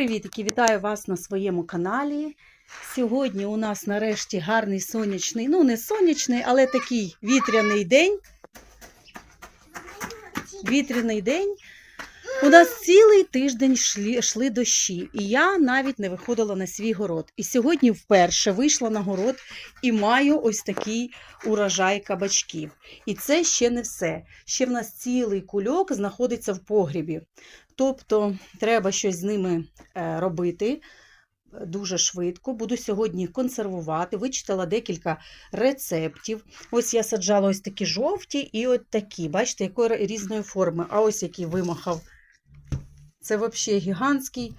привітки! Вітаю вас на своєму каналі. Сьогодні у нас нарешті гарний сонячний, ну не сонячний, але такий вітряний день. Вітряний день. У нас цілий тиждень йшли, йшли дощі, і я навіть не виходила на свій город. І сьогодні вперше вийшла на город і маю ось такий урожай кабачків. І це ще не все. Ще в нас цілий кульок знаходиться в погрібі. Тобто треба щось з ними е, робити е, дуже швидко. Буду сьогодні консервувати. Вичитала декілька рецептів. Ось я саджала ось такі жовті і от такі. Бачите, якої різної форми. А ось який вимахав. Це взагалі гігантський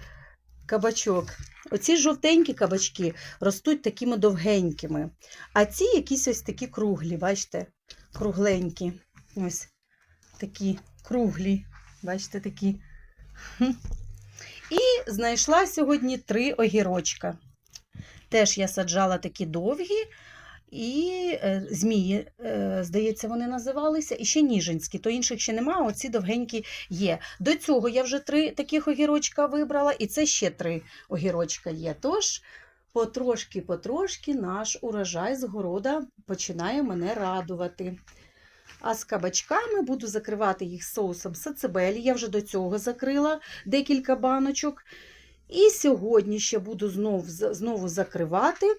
кабачок. Оці жовтенькі кабачки ростуть такими довгенькими. А ці якісь ось такі круглі, бачите, кругленькі. Ось такі круглі. Бачите, такі. І знайшла сьогодні три огірочка. Теж я саджала такі довгі, і е, змії, е, здається, вони називалися, і ще ніжинські, то інших ще немає, оці довгенькі є. До цього я вже три таких огірочка вибрала, і це ще три огірочка є. Тож, потрошки-потрошки наш урожай з города починає мене радувати. А з кабачками буду закривати їх соусом сацебелі. Я вже до цього закрила декілька баночок. І сьогодні ще буду знов, знову закривати.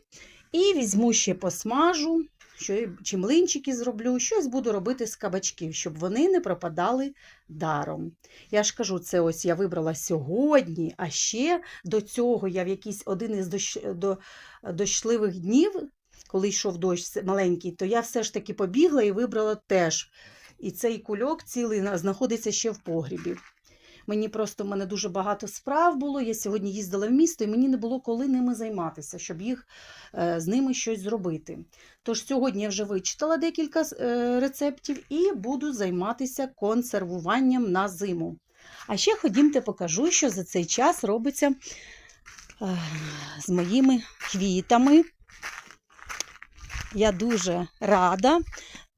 І візьму ще посмажу, що, чи млинчики зроблю, щось буду робити з кабачків, щоб вони не пропадали даром. Я ж кажу, це ось я вибрала сьогодні, а ще до цього я в якийсь один із дощ, до, дощливих днів коли йшов дощ маленький, то я все ж таки побігла і вибрала теж. І цей кульок цілий знаходиться ще в погрібі. Мені просто в мене дуже багато справ було. Я сьогодні їздила в місто, і мені не було коли ними займатися, щоб їх е, з ними щось зробити. Тож сьогодні я вже вичитала декілька е, рецептів і буду займатися консервуванням на зиму. А ще ходімте покажу, що за цей час робиться е, з моїми квітами. Я дуже рада.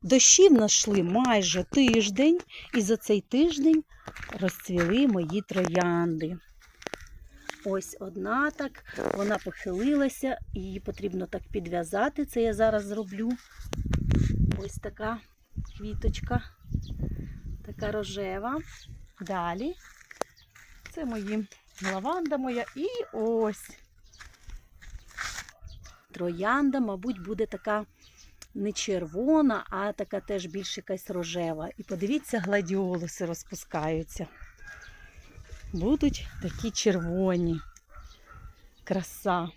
Дощі знайшли майже тиждень, і за цей тиждень розцвіли мої троянди. Ось одна так, вона похилилася, її потрібно так підв'язати. Це я зараз зроблю. Ось така квіточка, така рожева. Далі. Це мої лаванда моя. І ось троянда, мабуть, буде така не червона, а така теж більш якась рожева. І подивіться, гладіолуси розпускаються. Будуть такі червоні. Краса.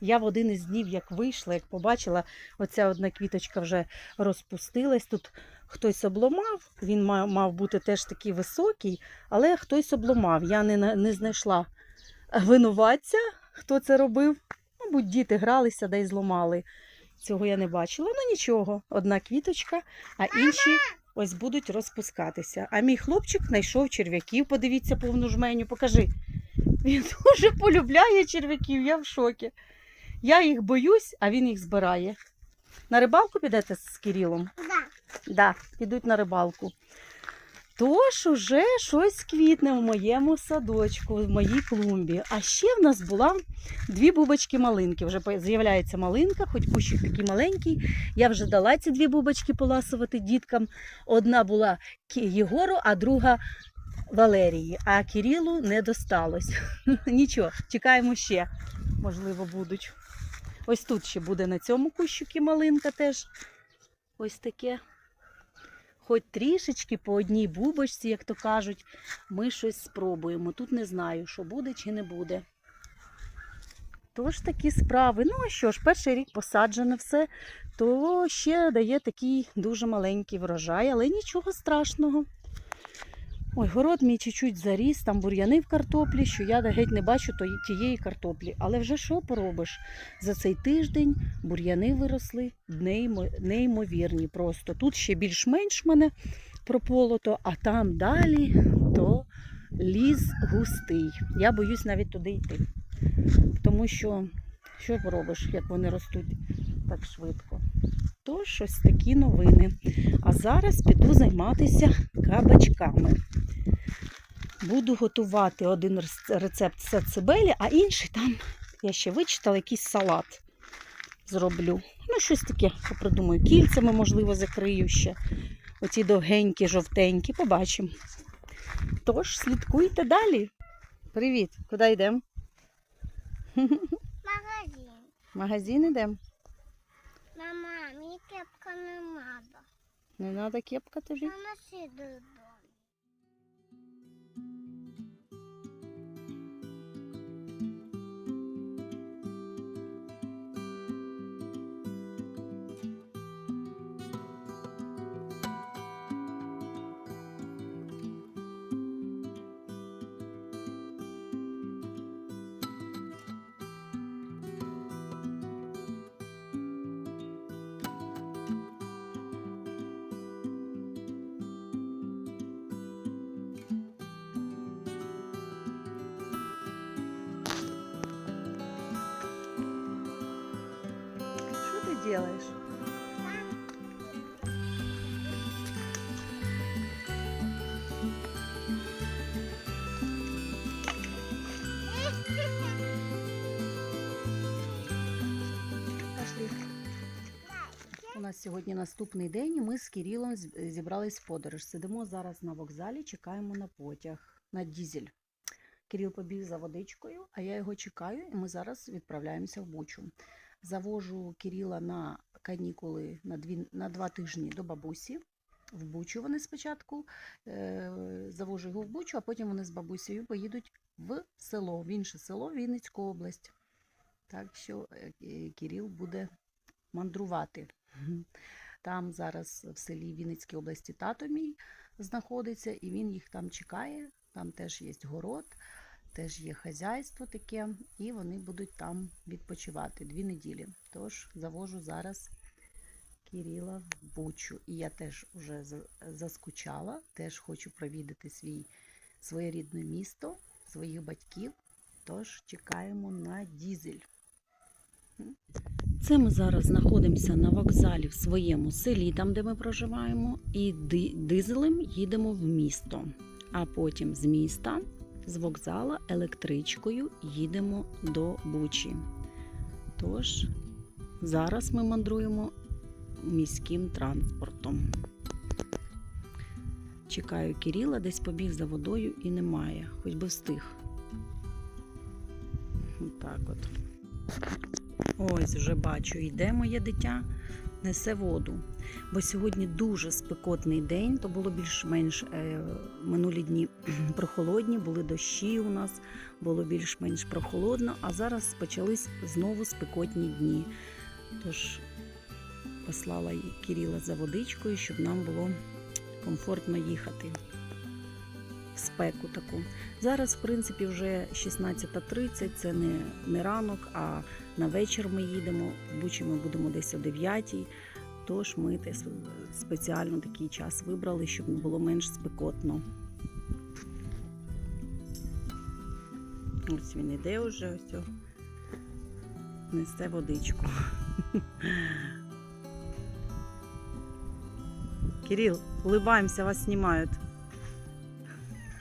Я в один із днів, як вийшла, як побачила, оця одна квіточка вже розпустилась. Тут хтось обломав, він мав, бути теж такий високий, але хтось обломав. Я не, не знайшла винуватця, хто це робив. Мабуть, діти гралися да й зламали. Цього я не бачила. Ну нічого, одна квіточка, а інші ось будуть розпускатися. А мій хлопчик знайшов черв'яків, подивіться повну жменю, покажи. Він дуже полюбляє черв'яків, я в шокі. Я їх боюсь, а він їх збирає. На рибалку підете з Кирилом? Да. Да, підуть на рибалку. Тож уже щось квітне в моєму садочку, в моїй клумбі. А ще в нас була дві бубочки малинки. Вже з'являється малинка, хоч кущик такий маленький. Я вже дала ці дві бубочки поласувати діткам. Одна була Єгору, а друга Валерії. А Кирилу не досталось. Нічого, чекаємо ще, можливо, будуть. Ось тут ще буде на цьому кущику малинка теж. Ось таке. Хоч трішечки по одній бубочці, як то кажуть, ми щось спробуємо. Тут не знаю, що буде чи не буде. Тож такі справи. Ну, а що ж, перший рік посаджене все, то ще дає такий дуже маленький врожай, але нічого страшного. Ой, город мій чуть-чуть заріс, там бур'яни в картоплі, що я геть не бачу тієї картоплі. Але вже що поробиш? За цей тиждень бур'яни виросли неймовірні. Просто тут ще більш-менш мене прополото, а там далі то ліс густий. Я боюсь навіть туди йти. Тому що що поробиш, як вони ростуть так швидко. Тож ось такі новини. А зараз піду займатися кабачками. Буду готувати один рецепт сацибелі, а інший там я ще вичитала якийсь салат зроблю. Ну, щось таке попридумаю. Кільцями, можливо, закрию ще. Оці довгенькі, жовтенькі, побачимо. Тож, слідкуйте далі. Привіт, куди йдемо? Магазин. Магазин йдемо. Мама, мені кепка не треба. Не треба кепка тобі. Мама сіду нас сьогодні наступний день. і Ми з Кирилом зібрались в подорож. Сидимо зараз на вокзалі, чекаємо на потяг, на дізель. Кирил побіг за водичкою, а я його чекаю, і ми зараз відправляємося в Бучу. Завожу Кирила на канікули на, дві, на два тижні до бабусі. В Бучу вони спочатку. Е, завожу його в Бучу, а потім вони з бабусею поїдуть в село, в інше село, Вінницьку область. Так що е, Кирил буде мандрувати. Там зараз в селі Вінницькій області тато мій знаходиться, і він їх там чекає. Там теж є город, теж є хазяйство таке, і вони будуть там відпочивати дві неділі. Тож завожу зараз Кирила в Бучу. І я теж вже заскучала, теж хочу провідати свій, своє рідне місто, своїх батьків. Тож чекаємо на дізель. Це ми зараз знаходимося на вокзалі в своєму селі, там де ми проживаємо, і дизелем їдемо в місто. А потім з міста, з вокзала, електричкою їдемо до Бучі. Тож зараз ми мандруємо міським транспортом. Чекаю Кирила, десь побіг за водою і немає, хоч би встиг. Так от. Ось вже бачу, йде моє дитя, несе воду. Бо сьогодні дуже спекотний день, то було більш-менш е, минулі дні прохолодні, були дощі у нас, було більш-менш прохолодно, а зараз почались знову спекотні дні. Тож послала й Кирила за водичкою, щоб нам було комфортно їхати спеку таку. Зараз, в принципі, вже 16.30, це не, не ранок, а на вечір ми їдемо. В Бучі ми будемо десь о 9 Тож ми спеціально такий час вибрали, щоб було менш спекотно. Ось він іде вже, ось о, несе водичку. Кирил, улыбаемся, вас снимают.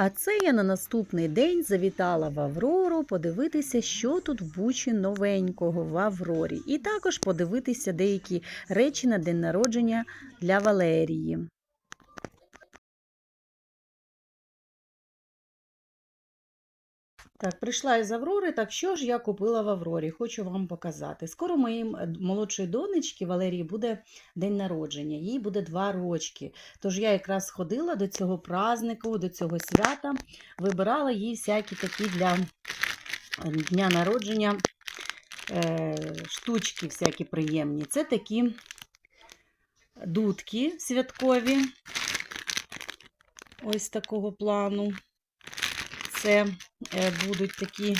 А це я на наступний день завітала в Аврору подивитися, що тут в Бучі новенького в Аврорі, і також подивитися деякі речі на день народження для Валерії. Так, прийшла із Аврори, так що ж я купила в Аврорі? Хочу вам показати. Скоро моїй м- молодшої донечки Валерії буде день народження, їй буде два рочки. Тож я якраз сходила до цього празднику, до цього свята, вибирала їй всякі такі для е, дня народження е, штучки всякі приємні. Це такі дудки святкові. Ось такого плану. Це е, будуть такі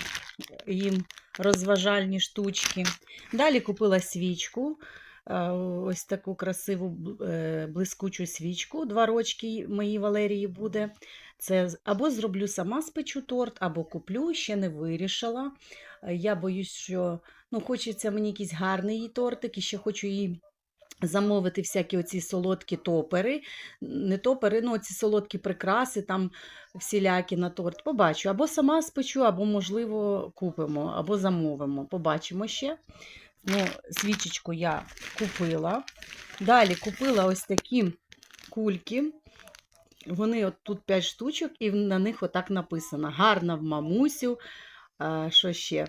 їм розважальні штучки. Далі купила свічку, е, ось таку красиву е, блискучу свічку. Два рочки моїй Валерії буде. Це або зроблю сама спечу торт, або куплю, ще не вирішила. Е, Я боюсь, що ну, хочеться мені якийсь гарний їй тортик, і ще хочу їй замовити всякі оці солодкі топери. Не топери, ну оці солодкі прикраси, там всілякі на торт. Побачу. Або сама спечу, або, можливо, купимо, або замовимо. Побачимо ще. Ну, свічечку я купила. Далі купила ось такі кульки. Вони от тут 5 штучок, і на них отак написано: гарна в мамусю. А, що ще?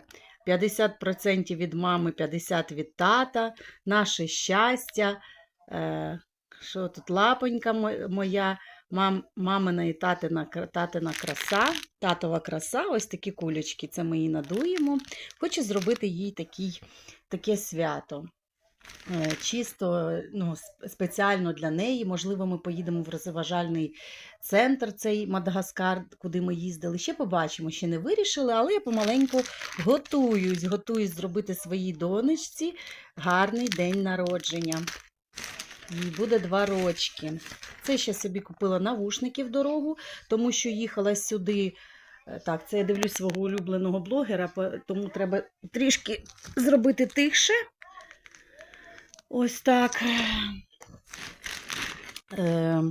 50% від мами, 50% від тата, наше щастя. Е, що тут лапонька моя, мам, мамина і татина, татина краса, татова краса, ось такі кулечки, це ми її надуємо. Хочу зробити їй такий, таке свято. Е, Чисто ну, спеціально для неї. Можливо, ми поїдемо в розважальний центр, цей Мадагаскар, куди ми їздили. Ще побачимо, ще не вирішили, але я помаленьку готуюсь, готуюсь зробити своїй донечці гарний день народження. Їй буде два рочки. Це ще собі купила навушники в дорогу, тому що їхала сюди. е, Так, це я дивлюсь свого улюбленого блогера, тому треба трішки зробити тихше. Ось так. Е,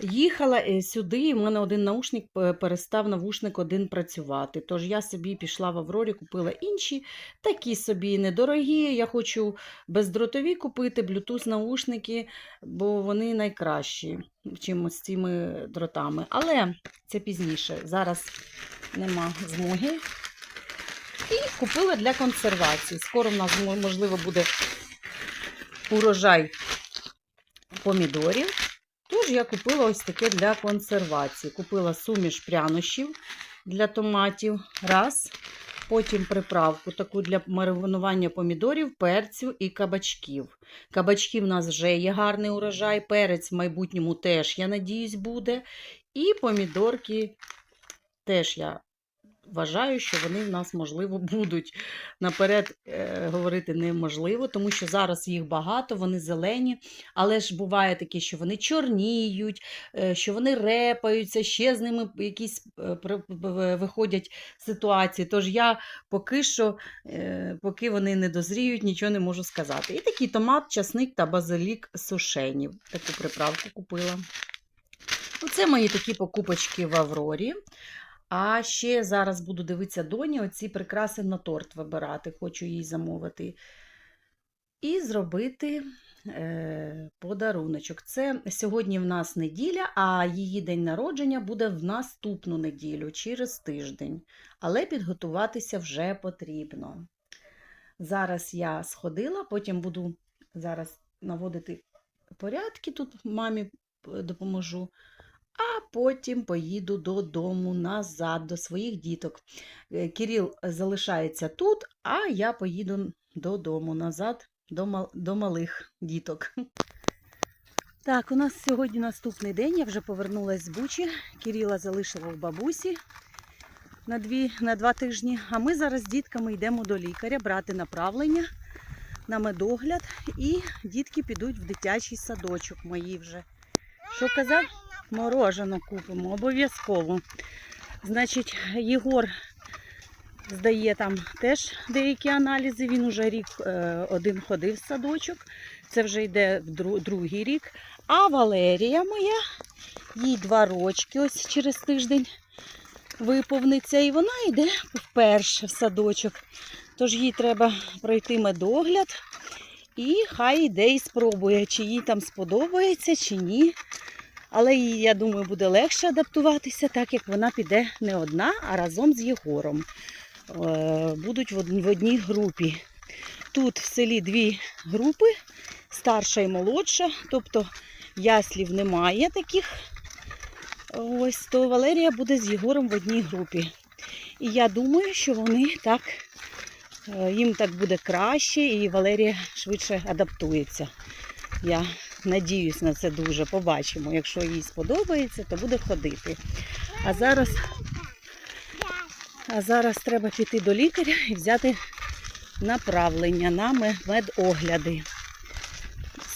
їхала е, сюди, і в мене один наушник е, перестав навушник один працювати. Tож я собі пішла в Аврорі, купила інші, такі собі недорогі. Я хочу бездротові купити, Bluetooth наушники, бо вони найкращі, чим з цими дротами. Але це пізніше. Зараз нема змоги. І купила для консервації. Скоро в нас, можливо, буде урожай помідорів. Тож я купила ось таке для консервації. Купила суміш прянощів для томатів. Раз. Потім приправку таку для маринування помідорів, перцю і кабачків. Кабачків в нас вже є гарний урожай, перець в майбутньому теж, я надіюсь, буде. І помідорки теж я вважаю, що вони в нас, можливо, будуть. Наперед е, говорити неможливо, тому що зараз їх багато, вони зелені, але ж буває таке, що вони чорніють, е, що вони репаються, ще з ними якісь е, виходять ситуації. Тож я поки що, поки вони не дозріють, нічого не можу сказати. І такий томат, часник та базилік сушені. Таку приправку купила. Оце мої такі покупочки в Аврорі. А ще зараз буду дивитися доні оці прикраси на торт вибирати. Хочу їй замовити. І зробити е, подаруночок. Це сьогодні в нас неділя, а її день народження буде в наступну неділю, через тиждень. Але підготуватися вже потрібно. Зараз я сходила, потім буду зараз наводити порядки, тут мамі е, допоможу. А потім поїду додому назад до своїх діток. Е, Кирил залишається тут, а я поїду додому назад до, мал- до малих діток. Так, у нас сьогодні наступний день. Я вже повернулася з Бучі. Кирила залишила в бабусі на, дві, на два тижні. А ми зараз з дітками йдемо до лікаря брати направлення на медогляд. І дітки підуть в дитячий садочок мої вже. Що казав? Морожено купимо, обов'язково. Значить, Єгор здає там теж деякі аналізи. Він уже рік е, один ходив в садочок. Це вже йде другий рік. А Валерія моя Їй два рочки ось через тиждень виповниться, і вона йде вперше в садочок. Тож їй треба пройти медогляд, і хай йде і спробує, чи їй там сподобається, чи ні. Але їй, я думаю, буде легше адаптуватися, так як вона піде не одна, а разом з Єгором. Е, Будуть в одній групі. Тут в селі дві групи, старша і молодша, тобто яслів немає таких. Ось то Валерія буде з Єгором в одній групі. І я думаю, що вони так, е, їм так буде краще, і Валерія швидше адаптується. Я надіюсь на це дуже. Побачимо. Якщо їй сподобається, то буде ходити. А зараз, а зараз треба піти до лікаря і взяти направлення на медогляди.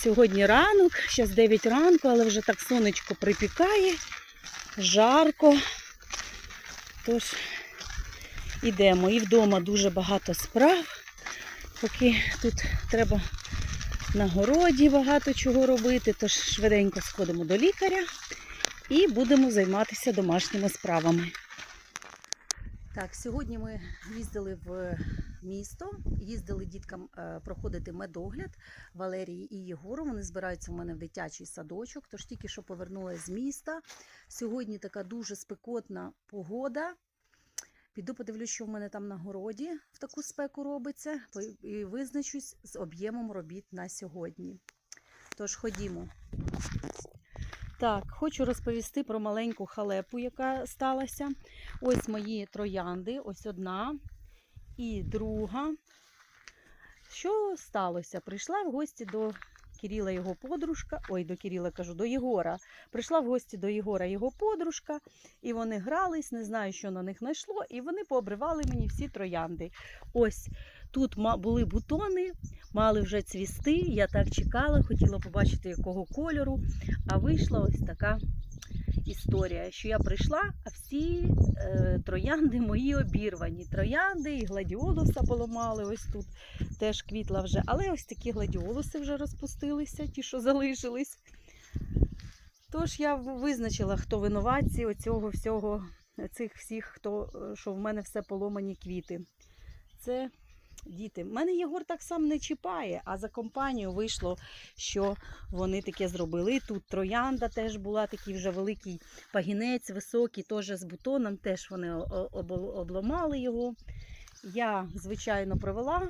Сьогодні ранок, зараз 9 ранку, але вже так сонечко припікає, жарко. Тож ідемо. І вдома дуже багато справ. Поки тут треба на городі багато чого робити, тож швиденько сходимо до лікаря і будемо займатися домашніми справами. Так, сьогодні ми їздили в місто, їздили діткам е, проходити медогляд Валерії і Єгору. Вони збираються в мене в дитячий садочок, тож тільки що повернулася з міста. Сьогодні така дуже спекотна погода. Піду подивлюсь, що в мене там на городі в таку спеку робиться, і визначусь з об'ємом робіт на сьогодні. Тож ходімо. Так, хочу розповісти про маленьку халепу, яка сталася. Ось мої троянди, ось одна і друга. Що сталося? Прийшла в гості до Кирила його подружка, ой, до Кирила кажу, до Єгора. Прийшла в гості до Єгора його подружка, і вони грались, не знаю, що на них знайшло, і вони пообривали мені всі троянди. Ось тут були бутони, мали вже цвісти. Я так чекала, хотіла побачити, якого кольору. А вийшла ось така історія, що я прийшла, а всі е, троянди мої обірвані. Троянди і гладіолуса поламали ось тут. Теж квітла вже. Але ось такі гладіолуси вже розпустилися, ті, що залишились. Тож я визначила, хто винуватці оцього всього, цих всіх, хто, е, що в мене все поломані квіти. Це діти. Мене Єгор так сам не чіпає, а за компанію вийшло, що вони таке зробили. Тут троянда теж була, такий вже великий пагінець, високий, теж з бутоном, теж вони обламали його. Я, звичайно, провела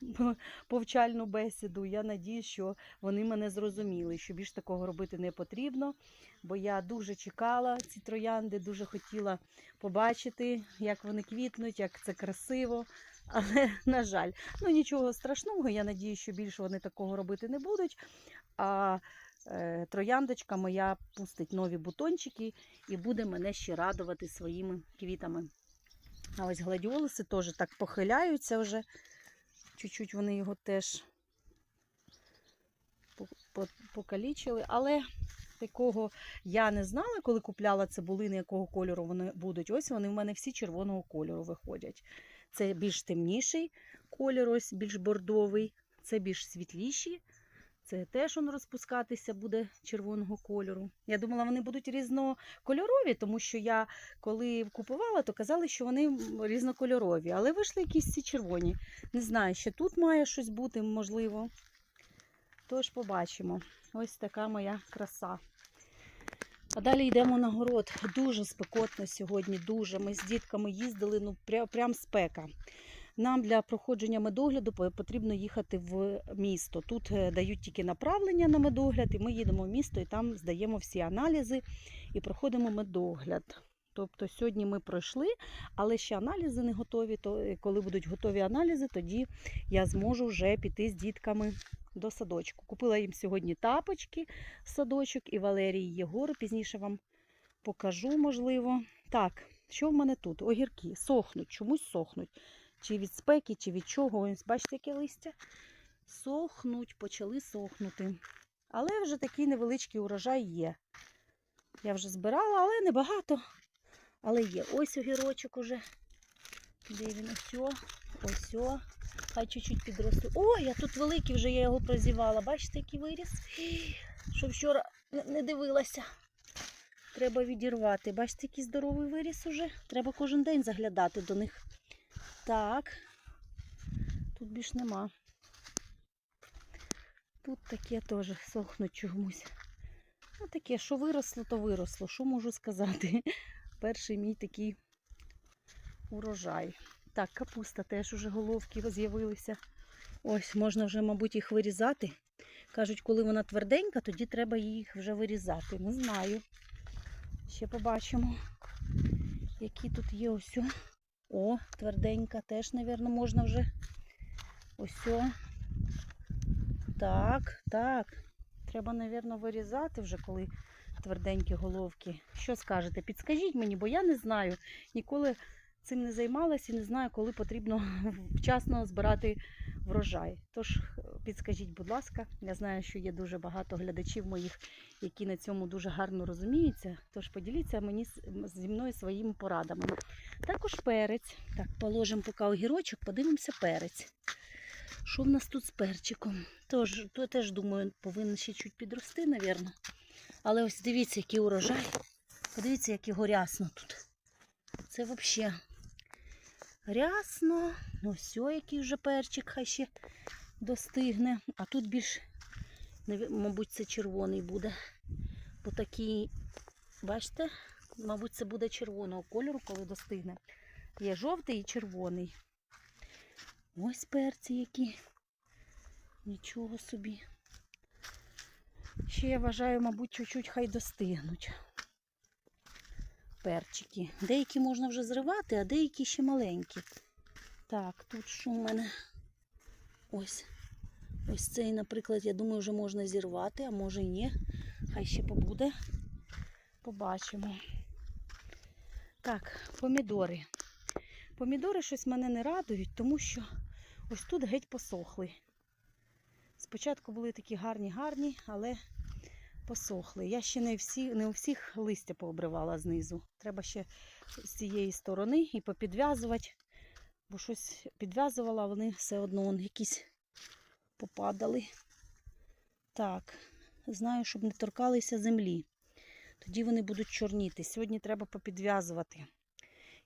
повчальну бесіду. Я надію, що вони мене зрозуміли, що більш такого робити не потрібно, бо я дуже чекала ці троянди, дуже хотіла побачити, як вони квітнуть, як це красиво. Але, на жаль, ну нічого страшного. Я надію, що більше вони такого робити не будуть. А е, трояндочка моя пустить нові бутончики і буде мене ще радувати своїми квітами. А ось гладіолуси теж так похиляються вже. Чуть-чуть вони його теж по- по- покалічили. Але такого я не знала, коли купляла цибулини, якого кольору вони будуть. Ось вони в мене всі червоного кольору виходять. Це більш темніший колір, ось більш бордовий, це більш світліші. Це теж он розпускатися буде червоного кольору. Я думала, вони будуть різнокольорові, тому що я коли купувала, то казали, що вони різнокольорові, але вийшли якісь ці червоні. Не знаю, ще тут має щось бути, можливо. Тож побачимо. Ось така моя краса. А далі йдемо на город. Дуже спекотно сьогодні, дуже. Ми з дітками їздили, ну прям, прям спека. Нам для проходження медогляду потрібно їхати в місто. Тут е, дають тільки направлення на медогляд, і ми їдемо в місто і там здаємо всі аналізи і проходимо медогляд. Тобто сьогодні ми пройшли, але ще аналізи не готові. То е, коли будуть готові аналізи, тоді я зможу вже піти з дітками до садочку. Купила їм сьогодні тапочки в садочок і Валерії Єгору. Пізніше вам покажу, можливо. Так, що в мене тут? Огірки сохнуть, чомусь сохнуть. Чи від спеки, чи від чого. Ось бачите, яке листя? Сохнуть, почали сохнути. Але вже такий невеличкий урожай є. Я вже збирала, але небагато. Але є. Ось огірочок уже. Де він? Ось. Ось. Хай чуть-чуть підросте. О, я тут великий вже я його прозівала. Бачите, який виріс? Що вчора не- не дивилася. Треба відірвати. Бачите, який здоровий виріс уже. Треба кожен день заглядати до них. Так. Тут більш нема. Тут таке теж сохнуть чомусь. Ну, таке, що виросло, то виросло. Що можу сказати? Перший мій такий урожай. Так, капуста теж уже головки з'явилися. Ось, можна вже, мабуть, їх вирізати. Кажуть, коли вона тверденька, тоді треба їх вже вирізати. Не знаю. Ще побачимо, які тут є ось. о. Тверденька теж, мабуть, можна вже. Ось. Так, так. Треба, мабуть, вирізати вже, коли тверденькі головки. Що скажете? Підскажіть мені, бо я не знаю. Ніколи цим не займалася і не знаю, коли потрібно вчасно збирати врожай. Тож е, підскажіть, будь ласка, я знаю, що є дуже багато глядачів моїх, які на цьому дуже гарно розуміються. Тож поділіться мені зі мною своїми порадами. Також перець. Так, положимо поки огірочок, подивимося перець. Що в нас тут з перчиком? Тож, то теж думаю, повинен ще чуть підрости, напевно. Але ось дивіться, який урожай. Подивіться, як його рясно тут. Це взагалі рясно. Ну, все, який вже перчик, хай ще достигне. А тут більш, мабуть, це червоний буде. Бо такий, бачите, мабуть, це буде червоного кольору, коли достигне. Є жовтий і червоний. Ось перці які. Нічого собі. Ще я вважаю, мабуть, чуть-чуть хай достигнуть. Перчики. Деякі можна вже зривати, а деякі ще маленькі. Так, тут що в мене? Ось. Ось цей, наприклад, я думаю, вже можна зірвати, а може і ні. Хай ще побуде. Побачимо. Так, помідори. Помідори щось мене не радують, тому що ось тут геть посохли. Спочатку були такі гарні-гарні, але посохли. Я ще не, всі, не у всіх листя пообривала знизу. Треба ще з цієї сторони і попідв'язувати, бо щось підв'язувала, вони все одно он, якісь попадали. Так, знаю, щоб не торкалися землі. Тоді вони будуть чорніти. Сьогодні треба попідв'язувати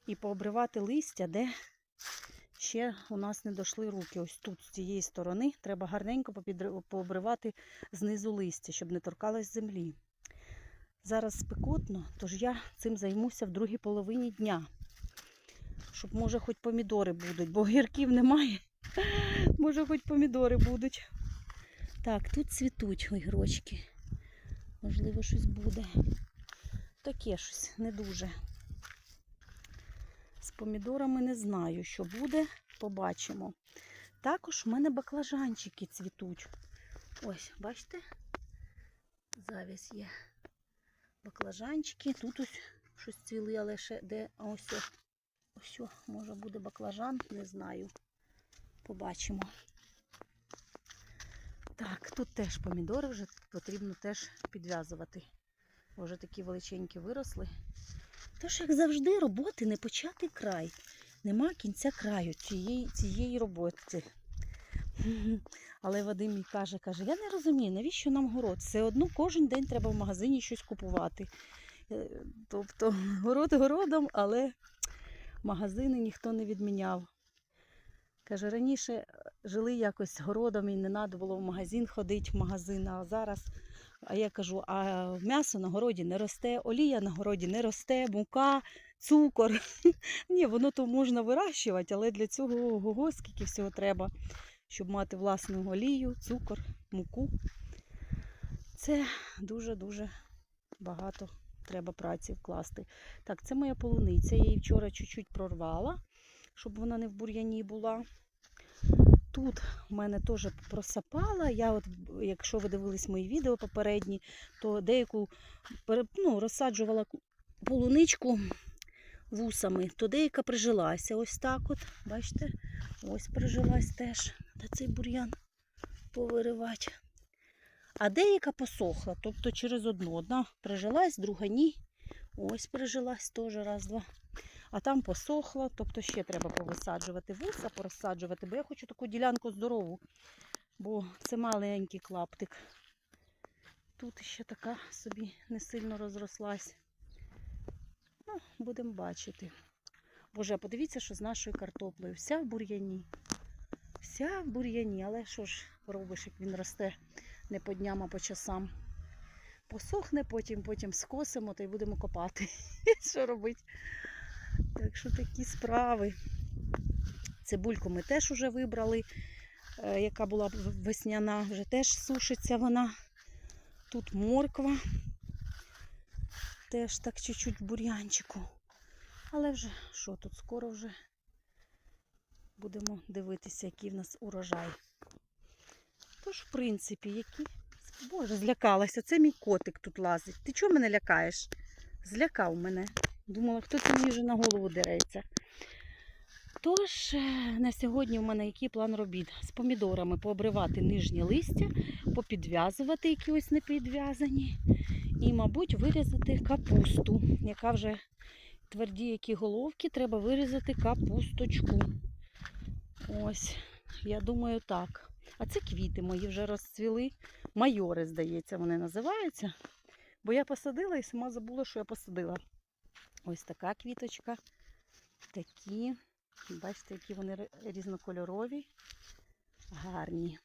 і пообривати листя, де ще у нас не дійшли руки. Ось тут, з цієї сторони, треба гарненько пообривати знизу листя, щоб не торкалось землі. Зараз спекотно, тож я цим займуся в другій половині дня. Щоб, може, хоч помідори будуть, бо гірків немає. Може, хоч помідори будуть. Так, тут цвітуть огірочки. Можливо, щось буде. Таке щось не дуже. З помідорами не знаю, що буде, побачимо. Також в мене баклажанчики цвітуть. Ось, бачите? Завість є. Баклажанчики. Тут ось щось цвіли, але ще де ось. Ось, може буде баклажан, не знаю. Побачимо. Так, тут теж помідори вже потрібно теж підв'язувати. Вже такі величенькі виросли. Тож, як завжди, роботи не початий край. Нема кінця краю цієї, цієї роботи. Але Вадим мій каже, каже, я не розумію, навіщо нам город? Все одно кожен день треба в магазині щось купувати. Е, Тобто город городом, але магазини ніхто не відміняв. Каже, раніше жили якось городом і не треба було в магазин ходити в магазин, а зараз. А я кажу, а м'ясо на городі не росте, олія на городі не росте, мука, цукор. Ні, воно то можна вирощувати, але для цього ого, скільки всього треба, щоб мати власну олію, цукор, муку. Це дуже-дуже багато треба праці вкласти. Так, це моя полуниця. Я її вчора чуть-чуть прорвала, щоб вона не в бур'яні була. Тут в мене теж просапала. Я, от, якщо ви дивились мої відео попередні, то деяку ну, розсаджувала полуничку вусами, то деяка прижилася. Ось так от. Бачите? Ось прижилась теж. Та цей бур'ян повиривати. А деяка посохла, тобто через одну. Одна прижилась, друга ні. Ось прижилась теж раз, два. А там посохла, тобто ще треба повисаджувати вуса, порозсаджувати, бо я хочу таку ділянку здорову, бо це маленький клаптик. Тут ще така собі не сильно розрослась. Ну, будемо бачити. Боже, а подивіться, що з нашою картоплею. Вся в бур'яні. Вся в бур'яні, але що ж робиш, як він росте не по дням, а по часам. Посохне, потім, потім скосимо та й будемо копати. що робити? Так що такі справи. Цибульку ми теж вже вибрали, е, яка була весняна, вже теж сушиться вона. Тут морква. Теж так чуть-чуть бур'янчику. Але вже що тут скоро вже будемо дивитися, який в нас урожай. Тож, в принципі, які. Боже, злякалася. Це мій котик тут лазить. Ти чого мене лякаєш? Злякав мене. Думала, хто це мені вже на голову дереться. Тож, е, на сьогодні в мене який план робіт? З помідорами пообривати нижнє листя, попідв'язувати, які ось не підв'язані. І, мабуть, вирізати капусту, яка вже тверді, які головки, треба вирізати капусточку. Ось, я думаю, так. А це квіти мої вже розцвіли. Майори, здається, вони називаються. Бо я посадила і сама забула, що я посадила. Ось така квіточка. Такі. Бачите, які вони різнокольорові. Гарні.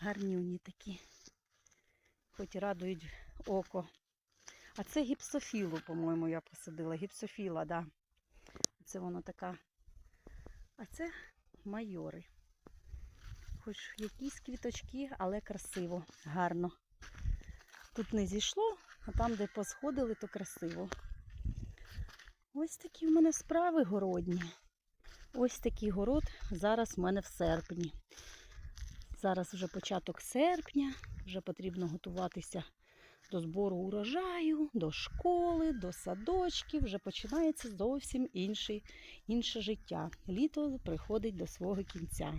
Гарнюні такі. Хоч радують око. А це гіпсофілу, по-моєму, я посадила. Гіпсофіла, так. Да. Це воно така. А це майори. Хоч якісь квіточки, але красиво, гарно. Тут не зійшло, а там, де посходили, то красиво. Ось такі в мене справи городні. Ось такий город зараз в мене в серпні. Зараз вже початок серпня, вже потрібно готуватися до збору урожаю, до школи, до садочків. Вже починається зовсім інший, інше життя. Літо приходить до свого кінця.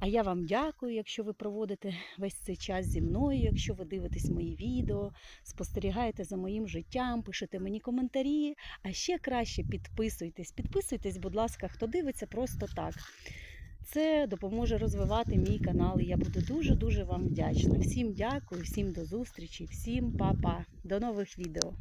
А я вам дякую, якщо ви проводите весь цей час зі мною, якщо ви дивитесь мої відео, спостерігаєте за моїм життям, пишете мені коментарі. А ще краще підписуйтесь. Підписуйтесь, будь ласка, хто дивиться просто так. Це допоможе розвивати мій канал. І я буду дуже-дуже вам вдячна. Всім дякую, всім до зустрічі, всім па-па. До нових відео.